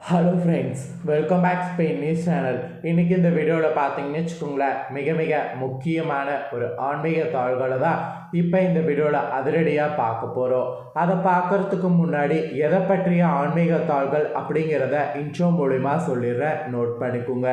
Hello friends welcome back Spain news channel இன்றைக்கி இந்த வீடியோவில் பார்த்தீங்கன்னு வச்சுக்கோங்களேன் மிக மிக முக்கியமான ஒரு ஆன்மீக தாள்களை தான் இப்போ இந்த வீடியோவில் அதிரடியாக பார்க்க போகிறோம் அதை பார்க்கறதுக்கு முன்னாடி எதை பற்றிய ஆன்மீக தாள்கள் அப்படிங்கிறத இன்ட்ரோ மூலிமா சொல்லிடுறேன். நோட் பண்ணிக்கோங்க.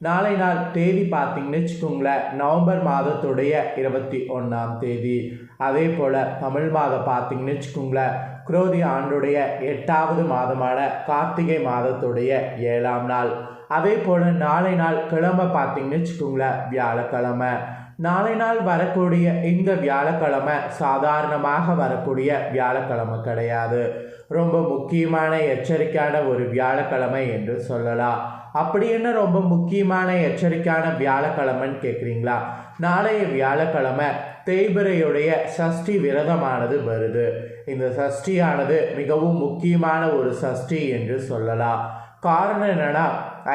நாளை நாள் தேதி பார்த்தீங்கன்னு வச்சுக்கோங்களேன். நவம்பர் மாதத்துடைய இருபத்தி ஒன்றாம் தேதி. அதே போல் தமிழ் மாதம் பார்த்தீங்கன்னு வச்சுக்கோங்களேன். குரோதி ஆண்டுடைய எட்டாவது மாதமான கார்த்திகை மாதத்துடைய ஏழாம் நாள். அதே போல் நாளை நாள் கிழமை பார்த்தீங்கன்னு வச்சுக்கோங்களேன் வியாழக்கிழமை. நாளை நாள் வரக்கூடிய இந்த வியாழக்கிழமை சாதாரணமாக வரக்கூடிய வியாழக்கிழமை கிடையாது. ரொம்ப முக்கியமான எச்சரிக்கையான ஒரு வியாழக்கிழமை என்று சொல்லலாம். அப்படி என்ன ரொம்ப முக்கியமான எச்சரிக்கையான வியாழக்கிழமைன்னு கேட்குறீங்களா நாளைய வியாழக்கிழமை தேய்பிரையுடைய சஷ்டி விரதமானது வருது. இந்த சஷ்டியானது மிகவும் முக்கியமான ஒரு சஷ்டி என்று சொல்லலாம். காரணம் என்னன்னா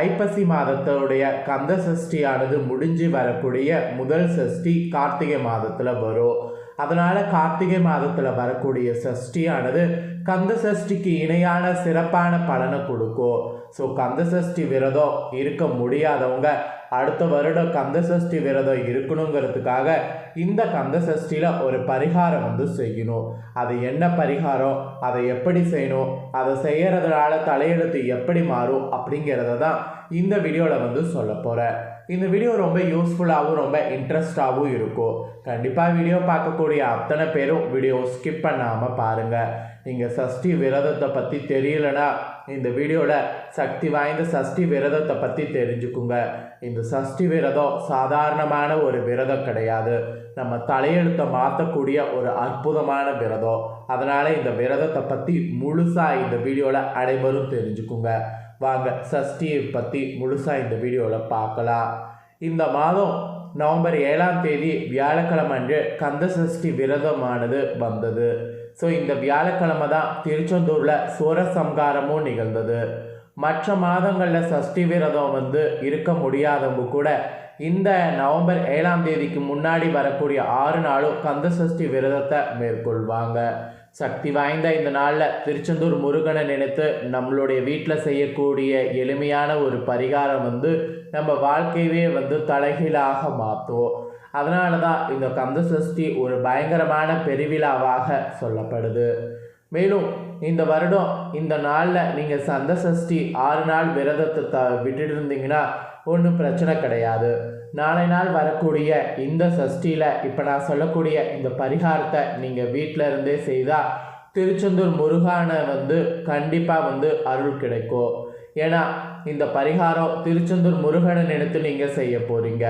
ஐப்பசி மாதத்தோடைய கந்த சஷ்டியானது முடிஞ்சு வரக்கூடிய முதல் சஷ்டி கார்த்திகை மாதத்தில் வரும். அதனால் கார்த்திகை மாதத்தில் வரக்கூடிய சஷ்டியானது கந்த சஷ்டிக்கு இணையான சிறப்பான பலனை கொடுக்கும் ஸோ கந்த சஷ்டி விரதம் இருக்க முடியாதவங்க அடுத்த வருடம் கந்த சஷ்டி விரதம் இருக்கணுங்கிறதுக்காக இந்த கந்த சஷ்டியில் ஒரு பரிகாரம் வந்து செய்யணும். அது என்ன பரிகாரம்? அதை எப்படி செய்யணும்? அதை செய்கிறதுனால தலையெழுத்து எப்படி மாறும் அப்படிங்கிறத தான் இந்த வீடியோவில் வந்து சொல்ல போகிறேன் இந்த வீடியோ ரொம்ப யூஸ்ஃபுல்லாகவும் ரொம்ப இன்ட்ரெஸ்டாகவும் இருக்கும். கண்டிப்பாக வீடியோ பார்க்கக்கூடிய அத்தனை பேரும் வீடியோ ஸ்கிப் பண்ணாமல் பாருங்கள் நீங்கள் சஷ்டி விரதத்தை பற்றி தெரியலனா இந்த வீடியோவில் சக்தி வாய்ந்த சஷ்டி விரதத்தை பற்றி தெரிஞ்சுக்குங்க. இந்த சஷ்டி விரதம் சாதாரணமான ஒரு விரதம் கிடையாது. நம்ம தலையெழுத்தை மாற்றக்கூடிய ஒரு அற்புதமான விரதம். அதனால் இந்த விரதத்தை பற்றி முழுசாக இந்த வீடியோவில் அனைவரும் தெரிஞ்சுக்குங்க. வாங்க சஷ்டியை பற்றி முழுசாக இந்த வீடியோவில் பார்க்கலாம். இந்த மாதம் நவம்பர் ஏழாம் தேதி வியாழக்கிழமை அன்று கந்த சஷ்டி விரதமானது வந்தது. ஸோ இந்த வியாழக்கிழமை தான் திருச்செந்தூரில் சூரசம்காரமும் நிகழ்ந்தது. மற்ற மாதங்களில் சஷ்டி விரதம் வந்து இருக்க முடியாதவங்க கூட இந்த நவம்பர் ஏழாம் தேதிக்கு முன்னாடி வரக்கூடிய ஆறு நாளும் கந்த சஷ்டி விரதத்தை மேற்கொள்வாங்க. சக்தி வாய்ந்த இந்த நாளில் திருச்செந்தூர் முருகனை நினைத்து நம்மளுடைய வீட்டில் செய்யக்கூடிய எளிமையான ஒரு பரிகாரம் வந்து நம்ம வாழ்க்கையவே வந்து தலைகீழாக மாற்றும் அதனால தான் இந்த கந்த சஷ்டி ஒரு பயங்கரமான பெருவிழாவாக சொல்லப்படுது. மேலும் இந்த வருடம் இந்த நாளில் நீங்கள் சந்த சஷ்டி ஆறு நாள் விரதத்தை த விட்டுட்டு இருந்தீங்கன்னா ஒன்றும் பிரச்சனை கிடையாது. நாளை நாள் வரக்கூடிய இந்த சஷ்டியில் இப்போ நான் சொல்லக்கூடிய இந்த பரிகாரத்தை நீங்கள் வீட்டில் இருந்தே செய்தால் திருச்செந்தூர் முருகானை வந்து கண்டிப்பாக வந்து அருள் கிடைக்கும். ஏன்னா இந்த பரிகாரம் திருச்செந்தூர் முருகனை நினைத்து நீங்கள் செய்ய போகிறீங்க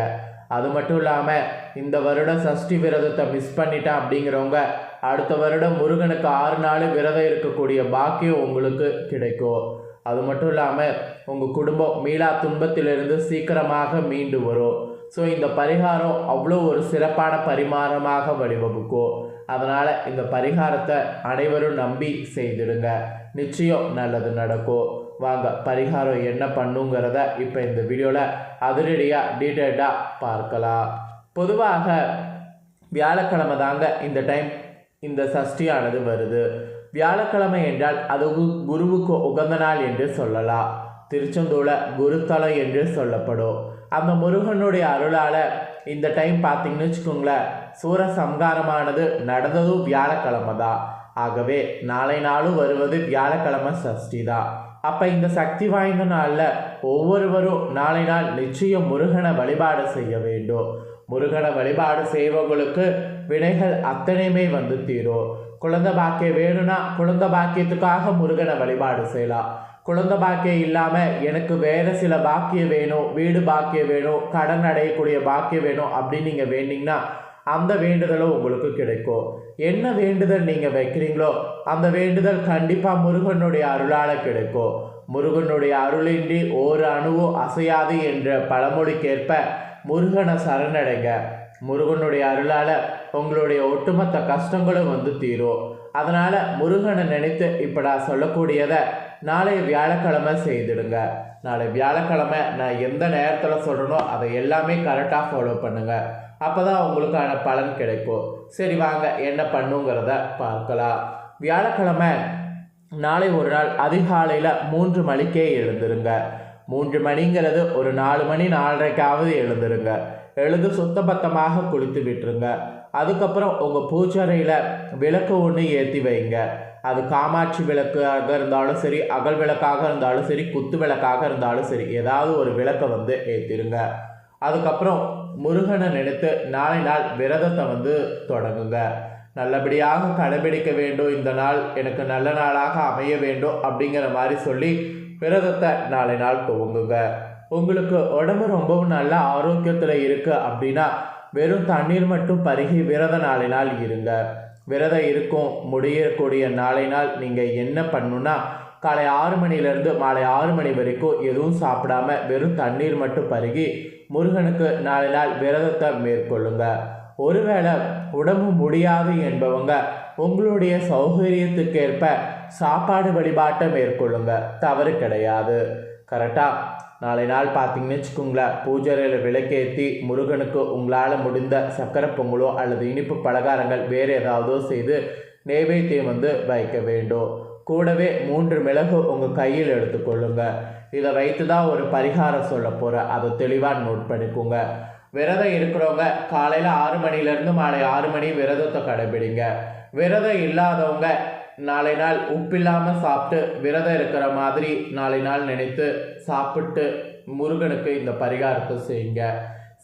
அது மட்டும் இல்லாமல் இந்த வருடம் சஷ்டி விரதத்தை மிஸ் பண்ணிட்டேன் அப்படிங்கிறவங்க அடுத்த வருடம் முருகனுக்கு ஆறு நாள் விரதம் இருக்கக்கூடிய பாக்கியம் உங்களுக்கு கிடைக்கும். அது மட்டும் இல்லாமல் உங்கள் குடும்பம் மீளா துன்பத்திலிருந்து சீக்கிரமாக மீண்டு வரும். ஸோ இந்த பரிகாரம் அவ்வளோ ஒரு சிறப்பான பரிமாறமாக வழிவகுக்கும். அதனால் இந்த பரிகாரத்தை அனைவரும் நம்பி செய்திடுங்க. நிச்சயம் நல்லது நடக்கும். வாங்க. பரிகாரம் என்ன பண்ணுங்கிறத இப்போ இந்த வீடியோவில் அதிரடியாக டீட்டெயில்டாக பார்க்கலாம். பொதுவாக வியாழக்கிழமை தாங்க இந்த டைம் இந்த சஷ்டியானது வருது. வியாழக்கிழமை என்றால் அது குருவுக்கு உகந்த நாள் என்று சொல்லலாம். திருச்செந்தூரில் குருத்தலம் என்று சொல்லப்படும். அந்த முருகனுடைய அருளால் இந்த டைம் பார்த்தீங்கன்னு வச்சுக்கோங்களேன் சூர சம்காரமானது நடந்ததும் வியாழக்கிழமை தான். ஆகவே நாளை நாளும் வருவது வியாழக்கிழமை சஷ்டி தான். அப்போ இந்த சக்தி வாய்ந்த நாளில் ஒவ்வொருவரும் நாளை நாள் நிச்சயம் முருகனை வழிபாடு செய்ய வேண்டும். முருகனை வழிபாடு செய்வங்களுக்கு வினைகள் அத்தனையுமே வந்து தீரும். குழந்தை பாக்கியம் வேணும்னா குழந்தை பாக்கியத்துக்காக முருகனை வழிபாடு செய்யலாம். குழந்தை பாக்கியம் இல்லாமல் எனக்கு வேறு சில பாக்கியம் வேணும் வீடு பாக்கியம் வேணும் கடன் அடையக்கூடிய பாக்கியம் வேணும் அப்படின்னு நீங்கள் வேண்டிங்கன்னா அந்த வேண்டுதலும் உங்களுக்கு கிடைக்கும் என்ன வேண்டுதல் நீங்கள் வைக்கிறீங்களோ அந்த வேண்டுதல் கண்டிப்பாக முருகனுடைய அருளால் கிடைக்கும் முருகனுடைய அருளின்றி ஒரு அணுவும் அசையாது என்ற பழமொழிக்கேற்ப முருகனை சரணடைங்க. முருகனுடைய அருளால் உங்களுடைய ஒட்டுமொத்த கஷ்டங்களும் வந்து தீரும். அதனால் முருகனை நினைத்து இப்போ நான் சொல்லக்கூடியதை நாளை வியாழக்கிழமை செய்திடுங்க. நாளை வியாழக்கிழமை நான் எந்த நேரத்தில் சொல்கிறனோ அதை எல்லாமே கரெக்டாக ஃபாலோ பண்ணுங்கள் அப்போ தான் உங்களுக்கான பலன் கிடைக்கும். சரி வாங்க என்ன பண்ணுங்கிறத பார்க்கலாம். வியாழக்கிழமை நாளை ஒரு நாள் அதிகாலையில் மூன்று மணிக்கே எழுந்துருங்க. மூன்று மணிங்கிறது ஒரு நாலு மணி நாலரைக்காவது எழுந்துருங்க. எழுந்து சுத்தபத்தமாக குளித்து விட்டுருங்க. அதுக்கப்புறம் உங்கள் பூச்சறையில் விளக்கு ஒன்று ஏற்றி வைங்க. அது காமாட்சி விளக்காக இருந்தாலும் சரி அகல் விளக்காக இருந்தாலும் சரி குத்து விளக்காக இருந்தாலும் சரி ஏதாவது ஒரு விளக்கை வந்து ஏற்றிருங்க அதுக்கப்புறம் முருகனை நினைத்து நாளை நாள் விரதத்தை வந்து தொடங்குங்க. நல்லபடியாக கடைபிடிக்க வேண்டும். இந்த நாள் எனக்கு நல்ல நாளாக அமைய வேண்டும் அப்படிங்கிற மாதிரி சொல்லி விரதத்தை நாளை நாள் துவங்குங்க. உங்களுக்கு உடம்பு ரொம்பவும் நல்ல ஆரோக்கியத்தில் இருக்குது அப்படின்னா வெறும் தண்ணீர் மட்டும் பருகி விரத நாளை நாள் இருங்க. விரதம் இருக்கும் முடியக்கூடிய நாளை நாள் நீங்கள் என்ன பண்ணணுன்னா காலை ஆறு மணிலேருந்து மாலை ஆறு மணி வரைக்கும் எதுவும் சாப்பிடாம வெறும் தண்ணீர் மட்டும் பருகி முருகனுக்கு நாளை நாள் விரதத்தை மேற்கொள்ளுங்க. ஒருவேளை உடம்பு முடியாது என்பவங்க உங்களுடைய சௌகரியத்துக்கேற்ப சாப்பாடு வழிபாட்டை மேற்கொள்ளுங்க. தவறு கிடையாது. கரெக்டாக நாளை நாள் பார்த்தீங்கன்னு வச்சுக்கோங்களேன் பூஜையில் விளக்கேற்றி முருகனுக்கு உங்களால் முடிந்த சக்கரை பொங்கலோ அல்லது இனிப்பு பலகாரங்கள் வேறு ஏதாவதோ செய்து நெய்வேத்தியம் வந்து வைக்க வேண்டும். கூடவே மூன்று மிளகு உங்கள் கையில் எடுத்துக்கொள்ளுங்கள் இதை வைத்து தான் ஒரு பரிகாரம் சொல்ல போகிறேன் அதை தெளிவாக நோட் பண்ணிக்கோங்க. விரதம் இருக்கிறவங்க காலையில் ஆறு மணிலேருந்து மாலை ஆறு மணி விரதத்தை கடைபிடிங்க. விரதம் இல்லாதவங்க நாளை நாள் உப்பில்லாமல் சாப்பிட்டு விரதம் இருக்கிற மாதிரி நாளை நாள் நினைத்து சாப்பிட்டு முருகனுக்கு இந்த பரிகாரத்தை செய்யுங்க.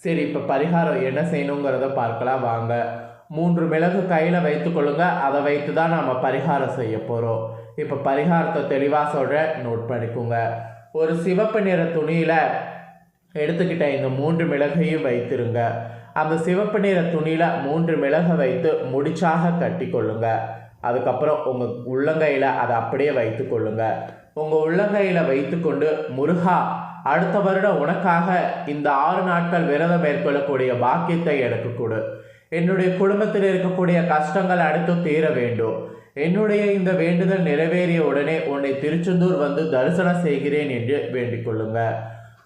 சரி இப்போ பரிகாரம் என்ன செய்யணுங்கிறத பார்க்கலாம் வாங்க. மூன்று மிளகு கையில் வைத்துக்கொள்ளுங்க அதை வைத்து தான் நம்ம பரிகாரம் செய்ய போகிறோம் இப்போ பரிகாரத்தை தெளிவாக சொல்கிறேன் நோட் பண்ணிக்கோங்க. ஒரு சிவப்பு நிற துணியில் எடுத்துக்கிட்ட இந்த மூன்று மிளகையும் வைத்திருங்க. அந்த சிவப்பு நிற துணியில் மூன்று மிளகை வைத்து முடிச்சாக கட்டி கொள்ளுங்க அதுக்கப்புறம் உங்கள் உள்ளங்கையில் அதை அப்படியே வைத்து கொள்ளுங்க உங்கள் உள்ளங்கையில் வைத்துக்கொண்டு முருகா அடுத்த வருடம் உனக்காக இந்த ஆறு நாட்கள் விரதம் மேற்கொள்ளக்கூடிய பாக்கியத்தை எனக்கு கொடு. என்னுடைய குடும்பத்தில் இருக்கக்கூடிய கஷ்டங்கள் அடுத்து தீர வேண்டும். என்னுடைய இந்த வேண்டுதல் நிறைவேறிய உடனே உன்னை திருச்செந்தூர் வந்து தரிசனம் செய்கிறேன் என்று வேண்டிக் கொள்ளுங்க.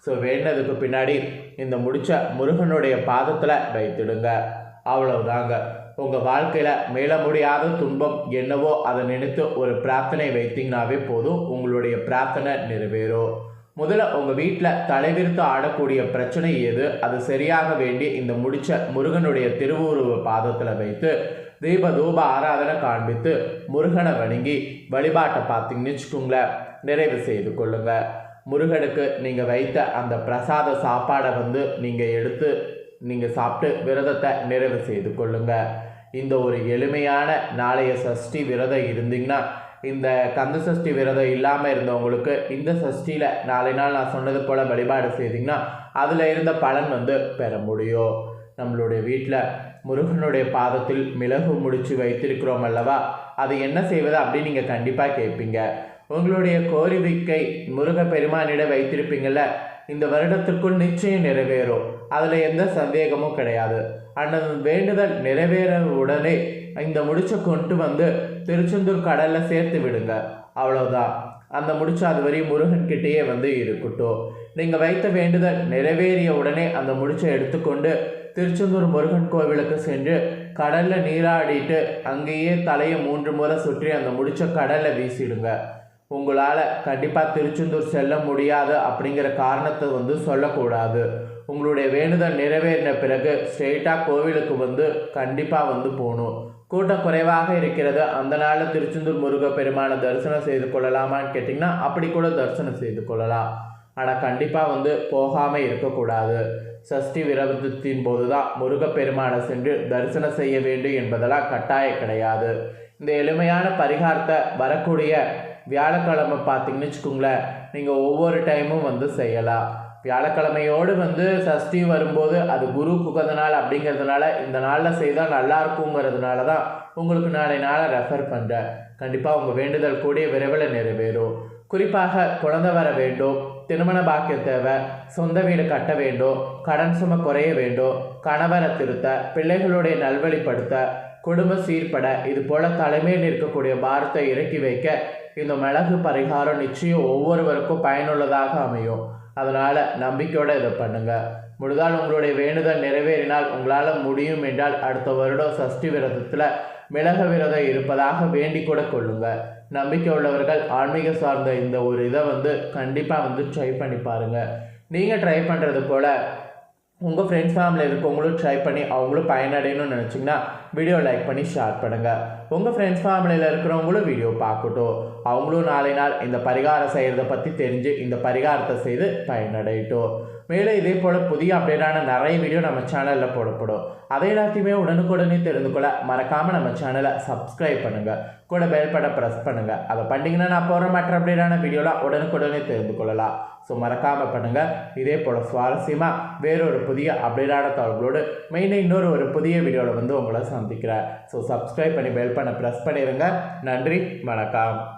ஸோ வேண்டதுக்கு பின்னாடி இந்த முடிச்ச முருகனுடைய பாதத்தில் வைத்திடுங்க. அவ்வளவுதாங்க. உங்கள் வாழ்க்கையில் மீள முடியாத துன்பம் என்னவோ அதை நினைத்து ஒரு பிரார்த்தனை வைத்தீங்கனாவே போதும். உங்களுடைய பிரார்த்தனை நிறைவேறும். முதல்ல உங்கள் வீட்டில் தலைவிரித்து ஆடக்கூடிய பிரச்சனை எது? அது சரியாக வேண்டி இந்த முடிச்ச முருகனுடைய திருவுருவ பாதத்தில் வைத்து தீபதூப ஆராதனை காண்பித்து முருகனை வணங்கி வழிபாட்டை பார்த்தீங்கன்னு வச்சுக்கோங்களேன். நிறைவு செய்து கொள்ளுங்க. முருகனுக்கு நீங்கள் வைத்த அந்த பிரசாத சாப்பாடை வந்து நீங்கள் எடுத்து நீங்கள் சாப்பிட்டு விரதத்தை நிறைவு செய்து கொள்ளுங்க. இந்த ஒரு எளிமையான நாளைய சஷ்டி விரதம் இருந்தீங்கன்னா இந்த கந்த சஷ்டி விரதம் இல்லாமல் இருந்தவங்களுக்கு இந்த சஷ்டியில் நாளை நாள் நான் சொன்னது போல் வழிபாடு செய்தீங்கன்னா அதில் இருந்த பலன் வந்து பெற முடியும். நம்மளுடைய வீட்டில் முருகனுடைய பாதத்தில் மிளகு முடிச்சு வைத்திருக்கிறோம் அல்லவா? அது என்ன செய்வது அப்படின்னு நீங்கள் கண்டிப்பாக கேட்பீங்க. உங்களுடைய கோரிக்கை முருக பெருமானிடம் வைத்திருப்பீங்கள்ல இந்த வருடத்திற்குள் நிச்சயம் நிறைவேறும். அதில் எந்த சந்தேகமும் கிடையாது. அண்ணன் வேண்டுதல் நிறைவேற உடனே இந்த முடிச்சை கொண்டு வந்து திருச்செந்தூர் கடலில் சேர்த்து விடுங்க. அவ்வளோதான் அந்த முடிச்சு அது வரையும் முருகன் கிட்டேயே வந்து இருக்கட்டும். நீங்கள் வைத்த வேண்டுதல் நிறைவேறிய உடனே அந்த முடிச்சை எடுத்துக்கொண்டு திருச்செந்தூர் முருகன் கோவிலுக்கு சென்று கடலில் நீராடிட்டு அங்கேயே தலையை மூன்று முறை சுற்றி அந்த முடிச்ச கடலில் வீசிடுங்க. உங்களால் கண்டிப்பாக திருச்செந்தூர் செல்ல முடியாது அப்படிங்கிற காரணத்தை வந்து சொல்லக்கூடாது. உங்களுடைய வேண்டுதல் நிறைவேறின பிறகு ஸ்ட்ரெயிட்டாக கோவிலுக்கு வந்து கண்டிப்பாக வந்து போகணும். கூட்டம் குறைவாக இருக்கிறது. அந்த நாளில் திருச்செந்தூர் முருக பெருமானை தரிசனம் செய்து கொள்ளலாமான்னு கேட்டிங்கன்னா அப்படி கூட தரிசனம் செய்து கொள்ளலாம். ஆனால் கண்டிப்பாக வந்து போகாமல் இருக்கக்கூடாது. சஷ்டி விரதத்தின் போது தான் முருகப்பெருமானை சென்று தரிசனம் செய்ய வேண்டும் என்பதெல்லாம் கட்டாயம் கிடையாது. இந்த எளிமையான பரிகாரத்தை வரக்கூடிய வியாழக்கிழமை பார்த்தீங்கன்னு வச்சுக்கோங்களேன் நீங்கள் ஒவ்வொரு டைமும் வந்து செய்யலாம். வியாழக்கிழமையோடு வந்து சஷ்டி வரும்போது அது குரு புகந்த நாள் அப்படிங்கிறதுனால இந்த நாளில் செய்தால் நல்லா இருக்குங்கிறதுனால தான் உங்களுக்கு நாளை நாளை ரெஃபர் பண்ணுறேன் கண்டிப்பாக உங்கள் வேண்டுதல் கூடிய விரைவில் நிறைவேறும். குறிப்பாக குழந்தை வர வேண்டும். திருமண பாக்கிய தேவை சொந்த வீடு கட்ட வேண்டும் கடன் சுமை குறைய வேண்டும் கணவரை திருத்த பிள்ளைகளுடைய நல்வழிப்படுத்த குடும்ப சீர்பட இது போல தலைமையில் இருக்கக்கூடிய பாரத்தை இறக்கி வைக்க இந்த மிளகு பரிகாரம் நிச்சயம் ஒவ்வொருவருக்கும் பயனுள்ளதாக அமையும். அதனால் நம்பிக்கையோடு இதை பண்ணுங்கள் முடிந்தால் உங்களுடைய வேண்டுதல் நிறைவேறினால் உங்களால் முடியும் என்றால் அடுத்த வருடம் சஷ்டி விரதத்தில் மிளக விரதம் இருப்பதாக வேண்டிக் கூட கொள்ளுங்கள் நம்பிக்கை உள்ளவர்கள் ஆன்மீக சார்ந்த இந்த ஒரு இதை வந்து கண்டிப்பாக வந்து ட்ரை பண்ணி பாருங்கள் நீங்கள் ட்ரை பண்ணுறது போல் உங்கள் ஃப்ரெண்ட்ஸ் ஃபேமிலியில் இருக்கவங்களும் ட்ரை பண்ணி அவங்களும் பயனடையணும்னு நினச்சிங்கன்னா வீடியோ லைக் பண்ணி ஷேர் பண்ணுங்கள் உங்கள் ஃப்ரெண்ட்ஸ் ஃபேமிலியில் இருக்கிறவங்களும் வீடியோ பார்க்கட்டும். அவங்களும் நாளை நாள் இந்த பரிகாரம் செய்கிறத பற்றி தெரிஞ்சு இந்த பரிகாரத்தை செய்து பயனடையட்டும். மேலும் இதே போல் புதிய அப்டேட்டான நிறைய வீடியோ நம்ம சேனலில் போடப்படும். அதை எல்லாத்தையுமே உடனுக்குடனே தெரிந்து கொள்ள மறக்காமல் நம்ம சேனலை சப்ஸ்கிரைப் பண்ணுங்கள் கூட பெல் பட்டை ப்ரெஸ் பண்ணுங்கள் அதை பண்ணிங்கன்னா நான் போகிற மற்ற அப்டேட்டான வீடியோலாம் உடனுக்குடனே தெரிந்து கொள்ளலாம். ஸோ மறக்காமல் பண்ணுங்கள் இதே போல் சுவாரஸ்யமாக வேறொரு புதிய அப்டேட்டான தகவலோடு மெயினாக இன்னொரு ஒரு புதிய வீடியோவில் வந்து உங்களை சந்திக்கிறேன். ஸோ சப்ஸ்கிரைப் பண்ணி பெல் பண்ண ப்ரெஸ் பண்ணிடுங்க நன்றி வணக்கம்.